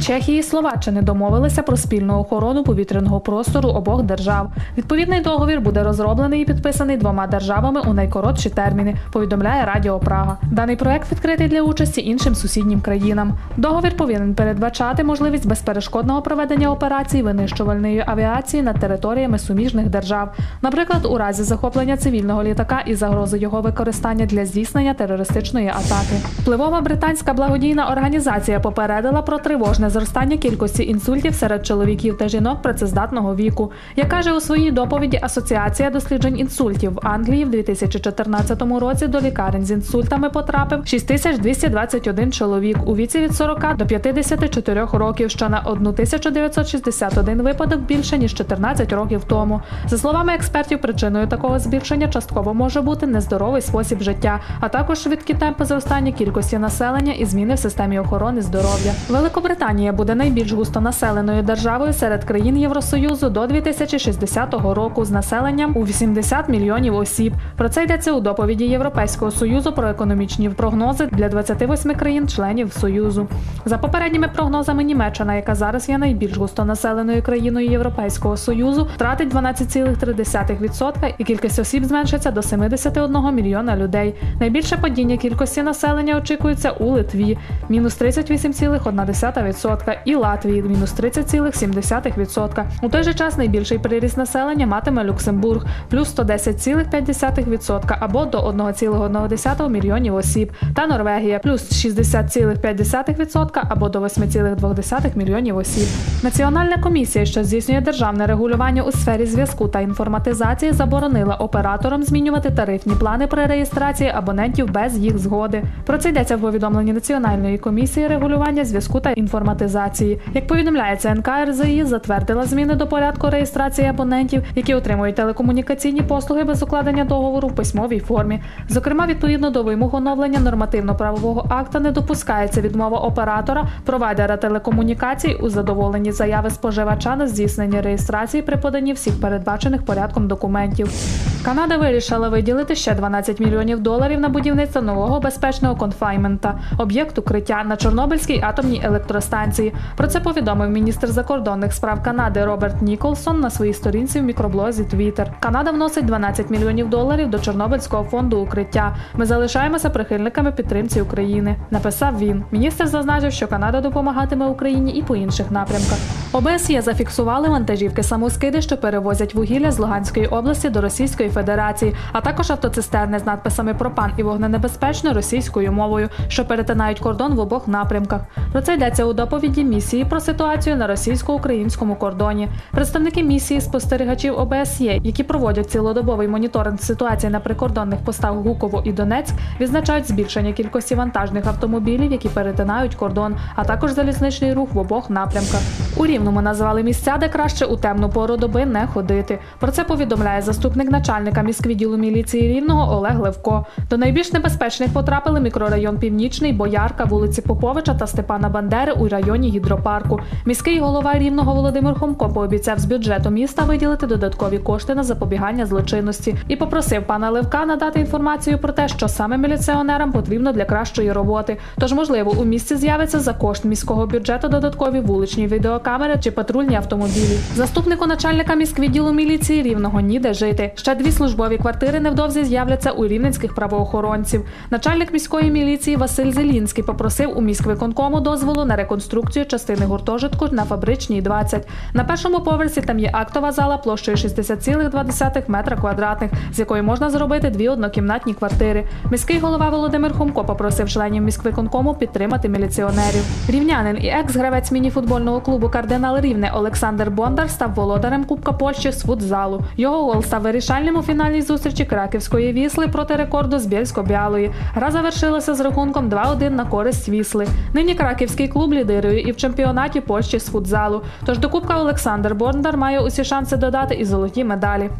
Чехії і Словаччини домовилися про спільну охорону повітряного простору обох держав. Відповідний договір буде розроблений і підписаний двома державами у найкоротші терміни. Повідомляє Радіо Прага. Даний проект відкритий для участі іншим сусіднім країнам. Договір повинен передбачати можливість безперешкодного проведення операцій винищувальної авіації над територіями суміжних держав, наприклад, у разі захоплення цивільного літака і загрози його використання для здійснення терористичної атаки. Впливова британська благодійна організація попередила про тривожне зростання кількості інсультів серед чоловіків та жінок працездатного віку. Як каже у своїй доповіді Асоціація досліджень інсультів в Англії в 2014 році до лікарень з інсультами потрапив 6221 чоловік у віці від 40 до 54 років, що на 1961 випадок більше ніж 14 років тому. За словами експертів, причиною такого збільшення частково може бути нездоровий спосіб життя, а також швидкі темпи зростання кількості населення і зміни в системі охорони здоров'я. Великобританія буде найбільш густонаселеною державою серед країн Євросоюзу до 2060 року з населенням у 80 мільйонів осіб. Про це йдеться у доповіді Європейського союзу про економічні прогнози для 28 країн-членів союзу. За попередніми прогнозами, Німеччина, яка зараз є найбільш густонаселеною країною Європейського союзу, втратить 12,3% і кількість осіб зменшиться до 71 мільйона людей. Найбільше падіння кількості населення очікується у Литві мінус 38,1% і Латвії мінус 30,7%. У той же час найбільший приріст населення матиме Люксембург плюс 110,5% або до 1,1 мільйонів осіб, та Норвегія плюс 60,5% або до 8,2 мільйонів осіб. Національна комісія, що здійснює державне регулювання у сфері зв'язку та інформатизації, заборонила операторам змінювати тарифні плани при реєстрації абонентів без їх згоди. Про це йдеться в повідомленні Національної комісії регулювання зв'язку та інформатизації. Як повідомляється, НКРЗІ затвердила зміни до порядку реєстрації абонентів, які отримують телекомунікаційні послуги без укладення договору в письмовій формі. Зокрема, відповідно до вимог оновлення нормативно-правового акта не допускається відмова оператора, провайдера телекомунікацій у задоволенні заяви споживача на здійснення реєстрації при поданні всіх передбачених порядком документів. Канада вирішила виділити ще 12 мільйонів доларів на будівництво нового безпечного конфаймента, об'єкт укриття на Чорнобильській атомній електростанції. Про це повідомив міністр закордонних справ Канади Роберт Ніколсон на своїй сторінці в мікроблозі Twitter. Канада вносить 12 мільйонів доларів до Чорнобильського фонду укриття. Ми залишаємося прихильниками підтримці України. Написав він. Міністр зазначив, що Канада допомагатиме Україні і по інших напрямках. ОБСЄ зафіксували вантажівки самоскиди, що перевозять вугілля з Луганської області до Російської Федерації, а також автоцистерни з надписами про пан і вогненебезпечно російською мовою, що перетинають кордон в обох напрямках. Про це йдеться у доповіді місії про ситуацію на російсько-українському кордоні. Представники місії спостерігачів ОБСЄ, які проводять цілодобовий моніторинг ситуації на прикордонних постах Гуково і Донецьк, відзначають збільшення кількості вантажних автомобілів, які перетинають кордон, а також залізничний рух в обох напрямках. У Рівному назвали місця, де краще у темну пору доби не ходити. Про це повідомляє заступник начальника міськвідділу міліції Рівного Олег Левко. До найбільш небезпечних потрапили мікрорайон Північний, Боярка, вулиці Поповича та Степана Бандери у районі гідропарку. Міський голова Рівного Володимир Хомко пообіцяв з бюджету міста виділити додаткові кошти на запобігання злочинності і попросив пана Левка надати інформацію про те, що саме міліціонерам потрібно для кращої роботи. Тож, можливо, у місті з'явиться за кошт міського бюджету додаткові вуличні відеокамери чи патрульні автомобілі. Заступнику начальника міськвідділу міліції рівного ніде жити. Ще дві службові квартири невдовзі з'являться у рівненських правоохоронців. Начальник міської міліції Василь Зелінський попросив у міськвиконкому дозволу на реконструкцію частини гуртожитку на фабричній 20. На першому поверсі там є актова зала площею 60,2 метра квадратних, з якої можна зробити дві однокімнатні квартири. Міський голова Володимир Хомко попросив членів міськвиконкому підтримати міліціонерів. Рівнянин і екс-гравець мініфутбольного клубу Кардинал Рівне Олександр Бондар став володарем Кубка Польщі з футзалу. Його гол став вирішальним у фінальній зустрічі краківської вісли проти рекорду з Бєльсько-Бялої. Гра завершилася з рахунком 2-1 на користь вісли. Нині краківський клуб лідирує і в чемпіонаті Польщі з футзалу. Тож до Кубка Олександр Бондар має усі шанси додати і золоті медалі.